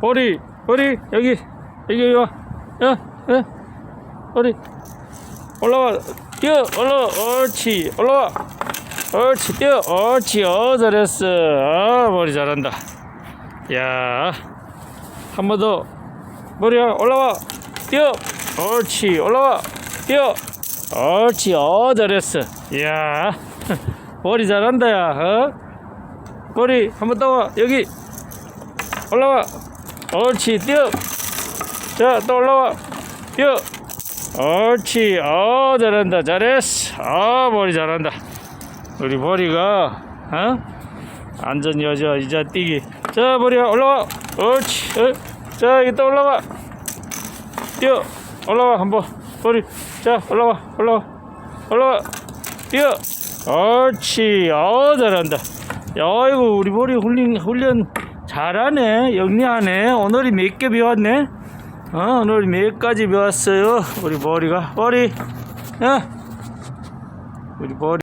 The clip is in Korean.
머리 머리 여기 여기 여기 와. 야, 야. 머리. 올라와. 뛰어. 올라와. 옳지. 올라와. 옳지. 뛰어. 옳지. 어 잘했어. 아 머리 잘한다. 야. 한 번 더. 머리야 올라와. 뛰어. 옳지. 올라와. 뛰어. 옳지. 어 잘했어. 이야. 머리 잘한다 야. 어? 머리 한 번 더 와. 여기. 올라와 옳지 뛰어. 자또 올라와. 뛰어. 옳지. 어 잘한다. 잘했어. 아 머리 잘한다. 우리 머리가 어? 안전 여자 이자 뛰기. 자 머리야 올라와. 옳지. 어? 자또 올라와. 뛰어. 올라와 한번. 머리. 자 올라와. 올라와. 올라와. 뛰어. 옳지. 어 잘한다. 야 이거 우리 머리 훈련 훈련 잘하네. 영리하네. 오늘이 몇 개 배웠네? 어 오늘 몇 가지 배웠어요? 우리 머리가. 머리. 야 우리 머리